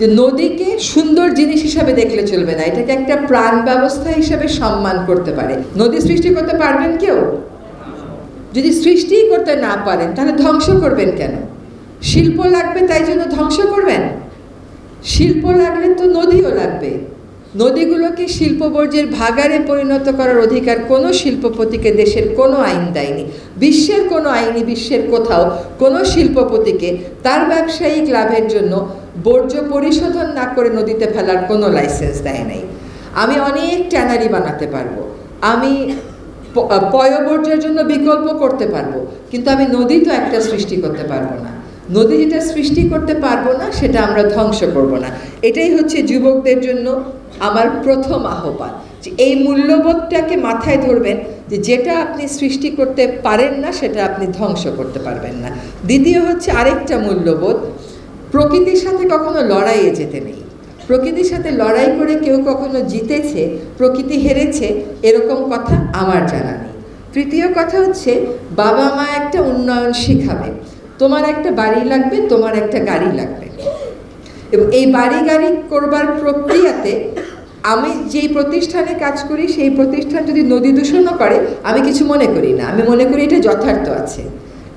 যে নদীকে সুন্দর জিনিস হিসাবে দেখলে চলবে না, এটাকে একটা প্রাণ ব্যবস্থা হিসাবে সম্মান করতে পারে। নদী সৃষ্টি করতে পারবেন কেউ? যদি সৃষ্টিই করতে না পারেন, তাহলে ধ্বংস করবেন কেন? শিল্প লাগবে, তাই জন্য ধ্বংস করবেন? শিল্প লাগলে তো নদীও লাগবে। নদীগুলোকে শিল্প বর্জ্যের ভাগারে পরিণত করার অধিকার কোনো শিল্পপতিকে, দেশের কোনো আইন দেয়নি। বিশ্বের কোনো আইনি, বিশ্বের কোথাও কোনো শিল্পপতিকে তার ব্যবসায়িক লাভের জন্য বর্জ্য পরিশোধন না করে নদীতে ফেলার কোনো লাইসেন্স দেয় নাই। আমি অনেক ট্যানারি বানাতে পারব। আমি পয়বর্জ্যের জন্য বিকল্প করতে পারব, কিন্তু আমি নদী তো একটা সৃষ্টি করতে পারব না। নদী যেটা সৃষ্টি করতে পারব না, সেটা আমরা ধ্বংস করব না। এটাই হচ্ছে যুবকদের জন্য আমার প্রথম আহ্বান, যে এই মূল্যবোধটাকে মাথায় ধরবেন, যে যেটা আপনি সৃষ্টি করতে পারেন না, সেটা আপনি ধ্বংস করতে পারবেন না। দ্বিতীয় হচ্ছে আরেকটা মূল্যবোধ প্রকৃতির সাথে কখনো লড়াইয়ে যেতে নেই। প্রকৃতির সাথে লড়াই করে কেউ কখনো জিতেছে, প্রকৃতি হেরেছে, এরকম কথা আমার জানা নেই। তৃতীয় কথা হচ্ছে, বাবা মা একটা উন্নয়ন শেখাবে। তোমার একটা বাড়ি লাগবে, তোমার একটা গাড়ি লাগবে। এবং এই বাড়ি গাড়ি করবার প্রক্রিয়াতে আমি যেই প্রতিষ্ঠানে কাজ করি, সেই প্রতিষ্ঠান যদি নদী দূষণও করে, আমি কিছু মনে করি না। আমি মনে করি এটা যথার্থ আছে।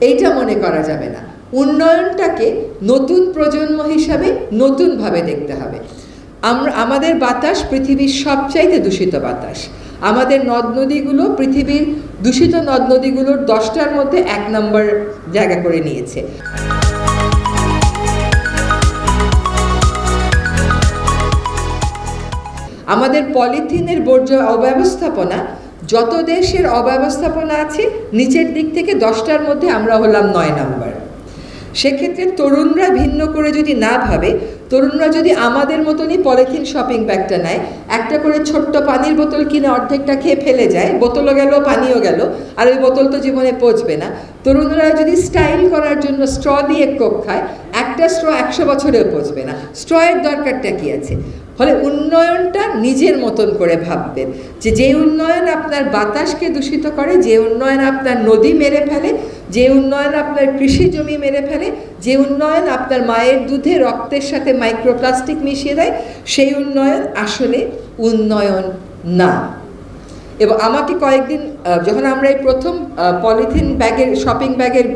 এইটা মনে করা যাবে না। উন্নয়নটাকে নতুন প্রজন্ম হিসাবে নতুনভাবে দেখতে হবে। আমরা, আমাদের বাতাস পৃথিবীর সবচাইতে দূষিত বাতাস। আমাদের নদ নদীগুলো পৃথিবীর দূষিত নদ নদীগুলোর দশটার মধ্যে এক নম্বর জায়গা করে নিয়েছে। আমাদের পলিথিনের বর্জ্য অব্যবস্থাপনা, যত দেশের অব্যবস্থাপনা আছে, নিচের দিক থেকে দশটার মধ্যে আমরা হলাম নয় নাম্বার। সেক্ষেত্রে তরুণরা ভিন্ন করে যদি না ভাবে, তরুণরা যদি আমাদের মতনই পলিথিন শপিং ব্যাগটা নেয়, একটা করে ছোট্ট পানির বোতল কিনে অর্ধেকটা খেয়ে ফেলে যায়, বোতলও গেল, পানিও গেল, আর ওই বোতল তো জীবনে পচবে না। তরুণরা যদি স্টাইল করার জন্য স্ট্র দিয়ে কোক খায়, একটা স্ট্র একশো বছরেও পচবে না। স্ট্রয়ের দরকারটা কি আছে? ফলে উন্নয়নটা নিজের মতন করে ভাববেন যে যে উন্নয়ন আপনার বাতাসকে দূষিত করে, যে উন্নয়ন আপনার নদী মেরে ফেলে যে উন্নয়ন আপনার কৃষি জমি মেরে ফেলে, যে উন্নয়ন আপনার মায়ের দুধে রক্তের সাথে মাইক্রোপ্লাস্টিক মিশিয়ে দেয়, সেই উন্নয়ন আসলে উন্নয়ন না। এবং আমাকে কয়েকদিন যখন আমরা এই প্রথম পলিথিন ব্যাগের শপিং ব্যাগের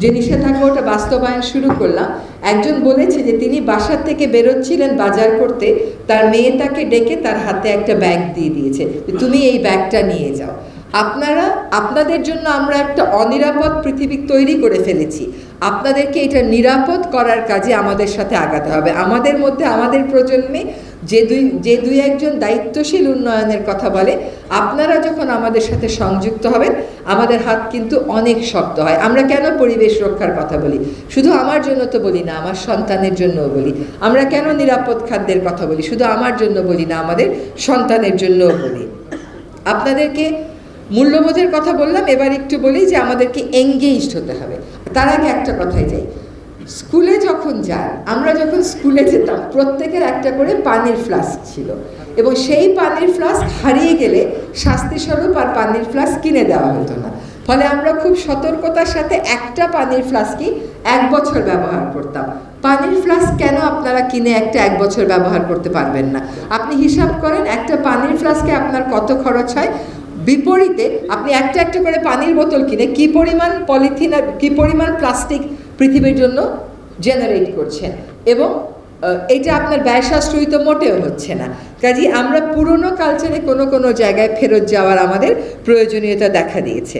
যে নিষেধাজ্ঞা, ওটা বাস্তবায়ন শুরু করলাম, একজন বলেছে যে তিনি বাসার থেকে বেরোচ্ছিলেন বাজার করতে, তার মেয়ে তাকে ডেকে তার হাতে একটা ব্যাগ দিয়ে দিয়েছে তুমি এই ব্যাগটা নিয়ে যাও। আপনারা, আপনাদের জন্য আমরা একটা অনিরাপদ পৃথিবী তৈরি করে ফেলেছি। আপনাদেরকে এটা নিরাপদ করার কাজে আমাদের সাথে আগাতে হবে। আমাদের মধ্যে, আমাদের প্রজন্মে যে দুই যে দুই একজন দায়িত্বশীল উন্নয়নের কথা বলে, আপনারা যখন আমাদের সাথে সংযুক্ত হবেন, আমাদের হাত কিন্তু অনেক শক্ত হয়। আমরা কেন পরিবেশ রক্ষার কথা বলি? শুধু আমার জন্য তো বলি না, আমার সন্তানের জন্যও বলি। আমরা কেন নিরাপদ খাদ্যের কথা বলি? শুধু আমার জন্য বলি না, আমাদের সন্তানের জন্যও বলি। আপনাদেরকে মূল্যবোধের কথা বললাম, এবার একটু বলি যে আমাদেরকে এঙ্গেজড হতে হবে। তার আগে একটা কথাই যাই স্কুলে যখন যান, আমরা যখন স্কুলে যেতাম, প্রত্যেকের একটা করে পানির ফ্লাস্ক ছিল এবং সেই পানির ফ্লাস্ক হারিয়ে গেলে শাস্তিস্বরূপ আর পানির ফ্লাস্ক কিনে দেওয়া হতো না। ফলে আমরা খুব সতর্কতার সাথে একটা পানির ফ্লাস্কই এক বছর ব্যবহার করতাম। পানির ফ্লাস্ক কেন আপনারা কিনে একটা এক বছর ব্যবহার করতে পারবেন না? আপনি হিসাব করেন, একটা পানির ফ্লাস্কে আপনার কত খরচ হয়? বিপরীতে আপনি একটা একটা করে পানির বোতল কিনে কি পরিমাণ পলিথিন আর কী পরিমাণ প্লাস্টিক পৃথিবীর জন্য জেনারেট করছেন? এবং এটা আপনার ব্যয় সাশ্রয়ী তো মোটেও হচ্ছে না। কাজে আমরা পুরনো কালচারে কোনো কোনো জায়গায় ফেরত যাওয়ার আমাদের প্রয়োজনীয়তা দেখা দিয়েছে।